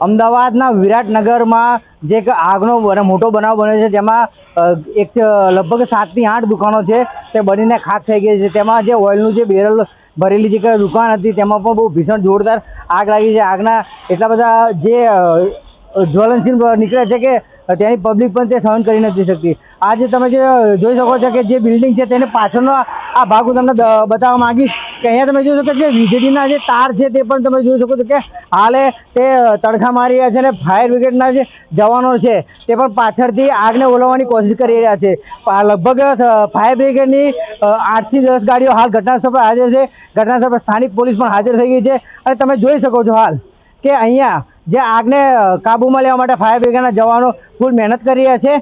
અમદાવાદના વિરાટનગરમાં જે એક આગનો મોટો બનાવ બન્યો છે, જેમાં એક લગભગ સાતથી આઠ દુકાનો છે, તે બનીને ખાક થઈ ગઈ છે. તેમાં જે ઓઇલનું જે બેરલ ભરેલી જે દુકાન હતી, તેમાં પણ બહુ ભીષણ જોરદાર આગ લાગી છે. આગના એટલા બધા જે જ્વલનશીલ નીકળે છે કે ત્યાંની પબ્લિક પણ તે સહન કરી નથી શકતી. આજે તમે જે જોઈ શકો છો કે જે બિલ્ડિંગ છે તેને પાછળનો આ ભાગ હું તમને બતાવવા માંગીશ કે અહીંયા તમે જોઈ શકો કે વીજળીના જે તાર છે તે પણ તમે જોઈ શકો છો કે હાલે તે તડખા મારી રહ્યા છે અને ફાયર બ્રિગેડના જે જવાનો છે તે પણ પાછળથી આગને ઓલવવાની કોશિશ કરી રહ્યા છે. લગભગ ફાયર બ્રિગેડની આઠથી દસ ગાડીઓ હાલ ઘટનાસ્થળ પર હાજર છે. ઘટનાસ્થળ પર સ્થાનિક પોલીસ પણ હાજર થઈ ગઈ છે. અને તમે જોઈ શકો છો હાલ. કે અહીંયા જે આગને કાબૂમાં લેવા માટે ફાયર બ્રિગેડના જવાનો ફૂલ મહેનત કરી રહ્યા છે.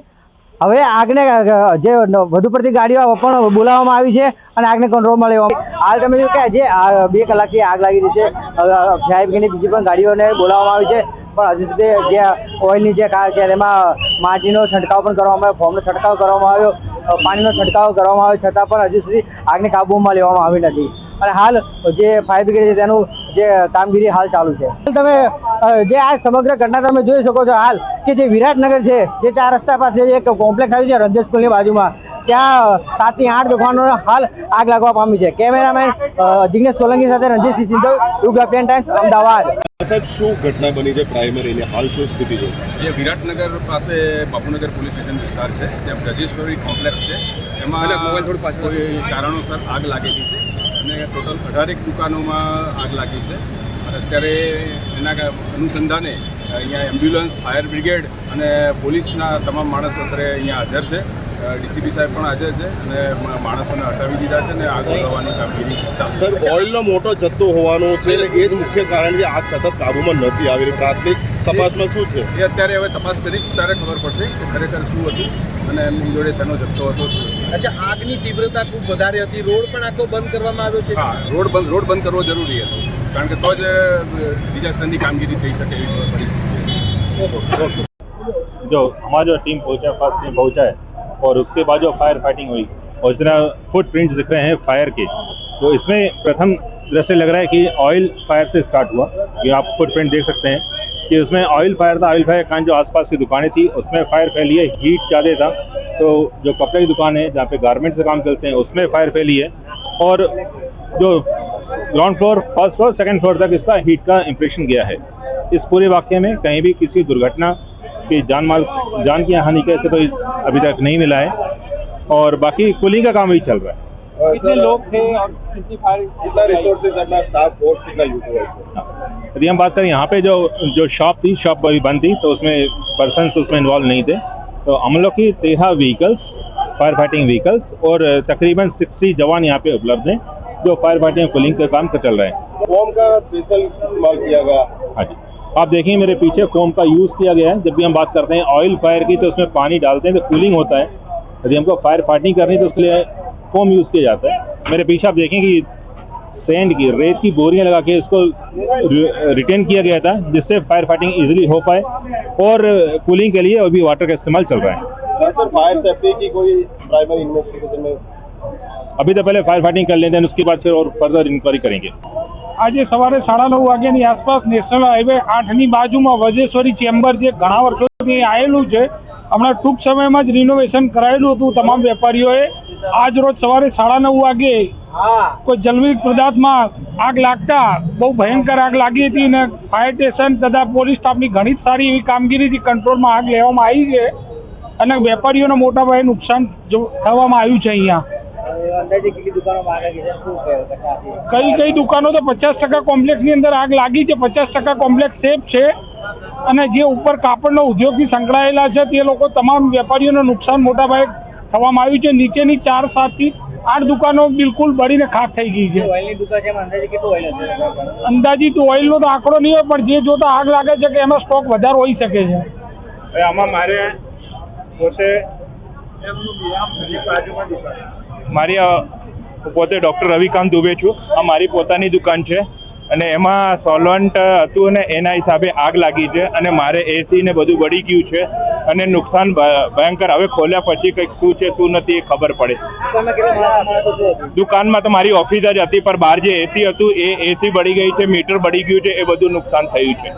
હવે આગને જે વધુ પડતી ગાડીઓ પણ બોલાવવામાં આવી છે અને આગને કંટ્રોલમાં લેવામાં હાલ તમે જોયું કે જે બે કલાકથી આગ લાગી રહી છે. ફાયર બ્રિગેડની બીજી પણ ગાડીઓને બોલાવવામાં આવી છે. પણ હજુ સુધી જે ઓઇલની જે કાર છે તેમાં માટીનો છંટકાવ પણ કરવામાં આવ્યો, ફોર્મનો છંટકાવ કરવામાં આવ્યો પાણીનો છંટકાવ કરવામાં આવ્યો, છતાં પણ હજુ સુધી આગને કાબૂમાં લેવામાં આવી નથી. અને હાલ જે ફાયર બ્રિગેડ છે તેનું જે કામગીરી હાલ ચાલુ છે. તમે જે આ સમગ્ર ઘટના તમે જોઈ શકો છો હાલ કે જે વિરાટનગર છે જે ચાર રસ્તા પાસે એક કોમ્પ્લેક્સ આવ્યું છે રંજન સ્કૂલની બાજુમાં ત્યાં સાતથી આઠ દુકાનો હાલ આગ લાગવા પામી છે. કેમેરામેન જિગ્નેશ સોલંકી સાથે રણજીતસિંહ સિંધવ યુગ અભિયાન ટાઈમ્સ અમદાવાદ. સાહેબ શું ઘટના બની છે પ્રાઇમરીને હાલ શું સ્થિતિ છે? જે વિરાટનગર પાસે બાપુનગર પોલીસ સ્ટેશન વિસ્તાર છે ત્યાં બ્રજેશ્વરી કોમ્પ્લેક્સ છે. એમાં કારણોસર આગ લાગેલી છે. અને ટોટલ અઢારેક દુકાનોમાં આગ લાગી છે. અત્યારે એના અનુસંધાને અહીંયા એમ્બ્યુલન્સ, ફાયર બ્રિગેડ અને પોલીસના તમામ માણસો અત્યારે અહીંયા હાજર છે. ડીસીપી સાહેબ પણ હાજર છે અને માણસોને હટાવી દીધા છે અને આગ લગાવવાની કામગીરી સર ઓઇલનો મોટો જથ્થો હોવાનો છે એ જ મુખ્ય કારણ છે આગ સતત કાબુમાં નથી આવી પ્રાથમિક તપાસમાં શું છે એ અત્યારે હવે તપાસ કરીશું ત્યારે ખબર પડશે કે ખરેખર શું હતું અને એમની જોડે શેનો જથ્થો હતો શું હતું. અચ્છા આગની તીવ્રતા ખૂબ વધારે હતી રોડ પણ આખો બંધ કરવામાં આવ્યો છે હા રોડ બંધ રોડ બંધ કરવો જરૂરી હતો કારણ કે તો જ ડિઝાસ્ટરની કામગીરી થઈ શકે એવી પરિસ્થિતિ जो हमारा जो टीम पहुंचा फर्स्ट टीम पहुंचा है और उसके बाद जो फायर फाइटिंग हुई और इतना फुट प्रिंट्स दिख रहे हैं फायर के तो इसमें प्रथम दृष्टि लग रहा है कि ऑयल फायर से स्टार्ट हुआ ये आप फुट प्रिंट देख सकते हैं कि उसमें ऑयल फायर था ऑयल फायर के कारण जो आसपास की दुकानें थी उसमें फायर फैली है हीट ज़्यादा था। तो जो कपड़े की दुकान है जहाँ पे गारमेंट से काम चलते हैं उसमें फायर फैली है। और जो ground floor first floor second floor तक इसका हीट का इम्प्रेशन गया है। इस पूरे वाक्य में कहीं भी किसी दुर्घटना की जान माल जान की हानि का ऐसे कोई अभी तक नहीं मिला है। और बाकी कूलिंग का काम भी चल रहा है। कितने लोग थे और कितनी फायर कितना रिसोर्सेज अपना स्टाफ फोर्स कितना यूटिलाइज यदि हम बात करें यहाँ पे जो जो शॉप थी शॉप अभी बंद थी तो उसमें पर्सन उसमें इन्वॉल्व नहीं थे। तो हम लोग की तेरह व्हीकल्स फायर फाइटिंग व्हीकल्स और तकरीबन सिक्सटी जवान यहाँ पे उपलब्ध हैं जो फायर फाइटिंग कूलिंग का काम चल रहे हैं। फोम का स्पेशल इस्तेमाल किया गया। हाँ जी। आप देखिए मेरे पीछे फोम का यूज़ किया गया है जब भी हम बात करते हैं ऑयल फायर की तो उसमें पानी डालते हैं तो कूलिंग होता है। यदि हमको फायर फाइटिंग करनी है तो उसके लिए फोम यूज़ किया जाता है। मेरे पीछे आप देखें कि सैंड की रेत की बोरियां लगा के इसको रिटेन किया गया था जिससे फायर फाइटिंग इजीली हो पाए और कूलिंग के लिए अभी वाटर का इस्तेमाल चल रहा है सर फायर सेफ्टी की कोई प्राइमरी इन्वेस्टिगेशन में अभी तो पहले फायर फाइटिंग कर लेते हैं उसके बाद फिर और फर्दर इंक्वायरी करेंगे આજે સવારે સાડા નવ વાગ્યાની આસપાસ નેશનલ હાઈવે આઠની બાજુમાં વજેશ્વરી ચેમ્બર જે ઘણા વર્ષોથી આવેલું છે હમણાં ટૂંક સમયમાં જ રિનોવેશન કરાયેલું હતું તમામ વેપારીઓએ આજ રોજ સવારે સાડા નવ વાગે કોઈ જલવિક પદાર્થમાં આગ લાગતા બહુ ભયંકર આગ લાગી હતી અને ફાયર સ્ટેશન તથા પોલીસ સ્ટાફની ઘણી જ સારી એવી કામગીરીથી કંટ્રોલમાં આગ લેવામાં આવી છે અને વેપારીઓને મોટા પાયે નુકસાન થવામાં આવ્યું છે અહીંયા. કઈ કઈ દુકાનો તો પચાસ ટકા કોમ્પ્લેક્સની અંદર આગ લાગી છે પચાસ ટકા કોમ્પ્લેક્સ સેફ છે અને જે ઉપર કાપડનો ઉદ્યોગથી સંકળાયેલા છે તે લોકો તમામ વેપારીઓને નુકસાન મોટા પાયે થવામાં આવ્યું છે. નીચેની ચાર સાતથી આઠ દુકાનો બિલકુલ બળીને ખાખ થઈ ગઈ છે. અંદાજિત ઓઇલનો તો આંકડો નહીં હોય પણ જે જોતા આગ લાગે છે કે એમાં સ્ટોક વધારે હોઈ શકે છે. આમાં મારે પોતે મારી પોતે ડૉક્ટર રવિકાંત દુબે છું. આ મારી પોતાની દુકાન છે અને એમાં સોલવન્ટ હતું અને એના હિસાબે આગ લાગી છે અને મારે એસી ને બધું બળી ગયું છે. અને નુકસાન ભયંકર. હવે ખોલ્યા પછી કંઈક શું છે, શું નથી એ ખબર પડે. દુકાનમાં તો મારી ઓફિસ જ હતી, પણ બહાર જે એસી હતું, એ એસી બળી ગઈ છે, મીટર બળી ગયું છે, એ બધું નુકસાન થયું છે.